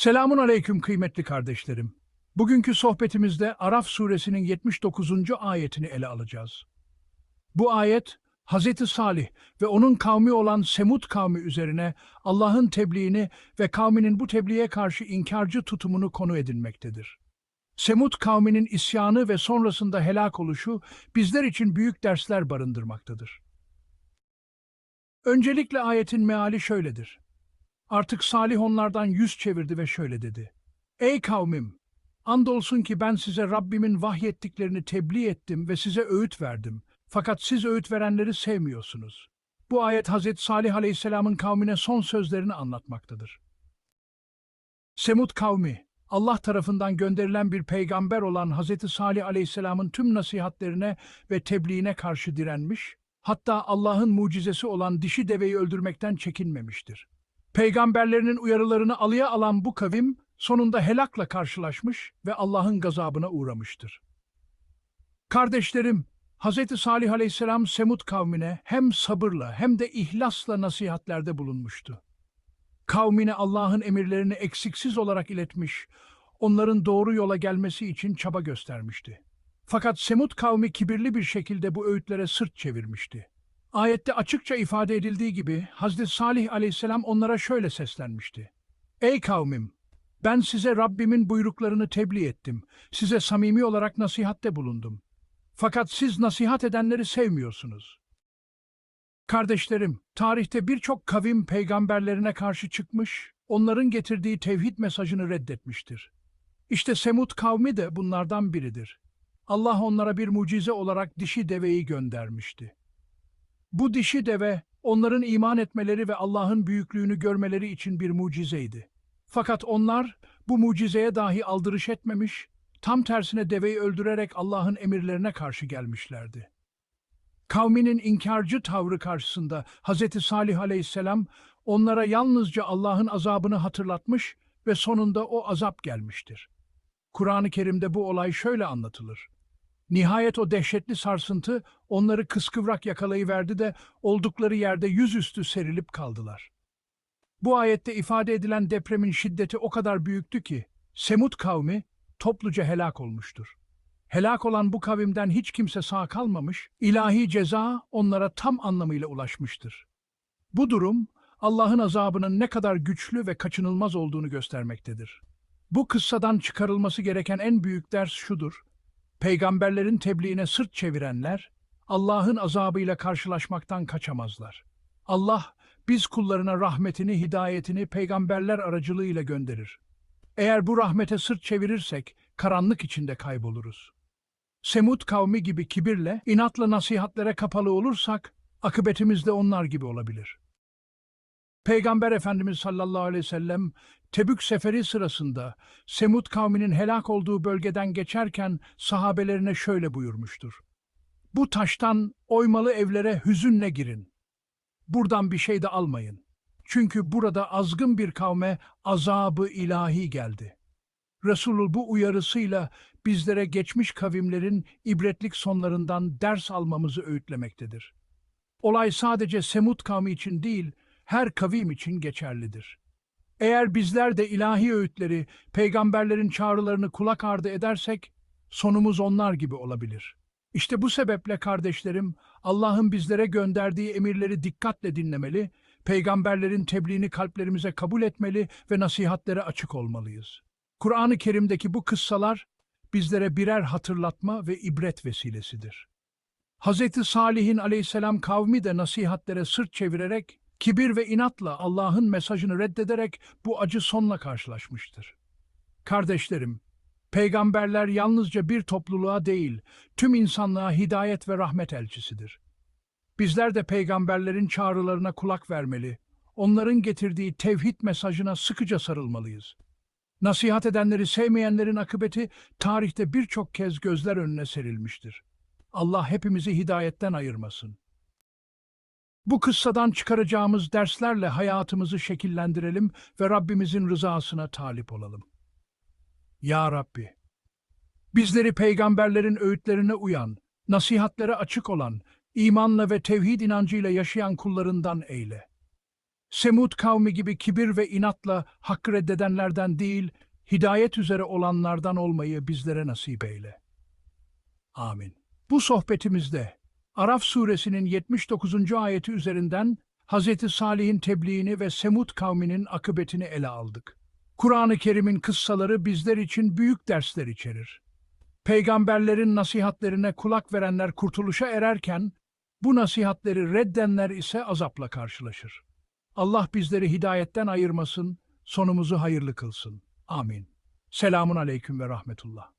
Selamun aleyküm kıymetli kardeşlerim. Bugünkü sohbetimizde Araf suresinin 79. ayetini ele alacağız. Bu ayet, Hz. Salih ve onun kavmi olan Semud kavmi üzerine Allah'ın tebliğini ve kavminin bu tebliğe karşı inkarcı tutumunu konu edinmektedir. Semud kavminin isyanı ve sonrasında helak oluşu bizler için büyük dersler barındırmaktadır. Öncelikle ayetin meali şöyledir. Artık Salih onlardan yüz çevirdi ve şöyle dedi. Ey kavmim! Andolsun ki ben size Rabbimin vahyettiklerini tebliğ ettim ve size öğüt verdim. Fakat siz öğüt verenleri sevmiyorsunuz. Bu ayet Hazreti Salih Aleyhisselam'ın kavmine son sözlerini anlatmaktadır. Semud kavmi, Allah tarafından gönderilen bir peygamber olan Hazreti Salih Aleyhisselam'ın tüm nasihatlerine ve tebliğine karşı direnmiş, hatta Allah'ın mucizesi olan dişi deveyi öldürmekten çekinmemiştir. Peygamberlerinin uyarılarını alıya alan bu kavim sonunda helakla karşılaşmış ve Allah'ın gazabına uğramıştır. Kardeşlerim, Hz. Salih aleyhisselam Semud kavmine hem sabırla hem de ihlasla nasihatlerde bulunmuştu. Kavmine Allah'ın emirlerini eksiksiz olarak iletmiş, onların doğru yola gelmesi için çaba göstermişti. Fakat Semud kavmi kibirli bir şekilde bu öğütlere sırt çevirmişti. Ayette açıkça ifade edildiği gibi Hazreti Salih aleyhisselam onlara şöyle seslenmişti. Ey kavmim! Ben size Rabbimin buyruklarını tebliğ ettim. Size samimi olarak nasihatte bulundum. Fakat siz nasihat edenleri sevmiyorsunuz. Kardeşlerim, tarihte birçok kavim peygamberlerine karşı çıkmış, onların getirdiği tevhid mesajını reddetmiştir. İşte Semud kavmi de bunlardan biridir. Allah onlara bir mucize olarak dişi deveyi göndermişti. Bu dişi deve, onların iman etmeleri ve Allah'ın büyüklüğünü görmeleri için bir mucizeydi. Fakat onlar bu mucizeye dahi aldırış etmemiş, tam tersine deveyi öldürerek Allah'ın emirlerine karşı gelmişlerdi. Kavminin inkarcı tavrı karşısında Hz. Salih aleyhisselam onlara yalnızca Allah'ın azabını hatırlatmış ve sonunda o azap gelmiştir. Kur'an-ı Kerim'de bu olay şöyle anlatılır. Nihayet o dehşetli sarsıntı onları kıskıvrak yakalayıverdi de oldukları yerde yüzüstü serilip kaldılar. Bu ayette ifade edilen depremin şiddeti o kadar büyüktü ki Semud kavmi topluca helak olmuştur. Helak olan bu kavimden hiç kimse sağ kalmamış, ilahi ceza onlara tam anlamıyla ulaşmıştır. Bu durum Allah'ın azabının ne kadar güçlü ve kaçınılmaz olduğunu göstermektedir. Bu kıssadan çıkarılması gereken en büyük ders şudur. Peygamberlerin tebliğine sırt çevirenler, Allah'ın azabıyla karşılaşmaktan kaçamazlar. Allah, biz kullarına rahmetini, hidayetini peygamberler aracılığıyla gönderir. Eğer bu rahmete sırt çevirirsek, karanlık içinde kayboluruz. Semud kavmi gibi kibirle, inatla nasihatlere kapalı olursak, akıbetimiz de onlar gibi olabilir. Peygamber Efendimiz sallallahu aleyhi ve sellem Tebük seferi sırasında Semud kavminin helak olduğu bölgeden geçerken sahabelerine şöyle buyurmuştur. Bu taştan oymalı evlere hüzünle girin. Buradan bir şey de almayın. Çünkü burada azgın bir kavme azabı ilahi geldi. Resulü bu uyarısıyla bizlere geçmiş kavimlerin ibretlik sonlarından ders almamızı öğütlemektedir. Olay sadece Semud kavmi için değil, her kavim için geçerlidir. Eğer bizler de ilahi öğütleri, peygamberlerin çağrılarını kulak ardı edersek, sonumuz onlar gibi olabilir. İşte bu sebeple kardeşlerim, Allah'ın bizlere gönderdiği emirleri dikkatle dinlemeli, peygamberlerin tebliğini kalplerimize kabul etmeli ve nasihatlere açık olmalıyız. Kur'an-ı Kerim'deki bu kıssalar bizlere birer hatırlatma ve ibret vesilesidir. Hz. Salih'in aleyhisselam kavmi de nasihatlere sırt çevirerek kibir ve inatla Allah'ın mesajını reddederek bu acı sonla karşılaşmıştır. Kardeşlerim, peygamberler yalnızca bir topluluğa değil, tüm insanlığa hidayet ve rahmet elçisidir. Bizler de peygamberlerin çağrılarına kulak vermeli, onların getirdiği tevhid mesajına sıkıca sarılmalıyız. Nasihat edenleri sevmeyenlerin akıbeti tarihte birçok kez gözler önüne serilmiştir. Allah hepimizi hidayetten ayırmasın. Bu kıssadan çıkaracağımız derslerle hayatımızı şekillendirelim ve Rabbimizin rızasına talip olalım. Ya Rabbi, bizleri peygamberlerin öğütlerine uyan, nasihatlere açık olan, imanla ve tevhid inancıyla yaşayan kullarından eyle. Semud kavmi gibi kibir ve inatla hakkı reddedenlerden değil, hidayet üzere olanlardan olmayı bizlere nasip eyle. Amin. Bu sohbetimizde Araf suresinin 79. ayeti üzerinden Hz. Salih'in tebliğini ve Semud kavminin akıbetini ele aldık. Kur'an-ı Kerim'in kıssaları bizler için büyük dersler içerir. Peygamberlerin nasihatlerine kulak verenler kurtuluşa ererken, bu nasihatleri reddenler ise azapla karşılaşır. Allah bizleri hidayetten ayırmasın, sonumuzu hayırlı kılsın. Amin. Selamun aleyküm ve rahmetullah.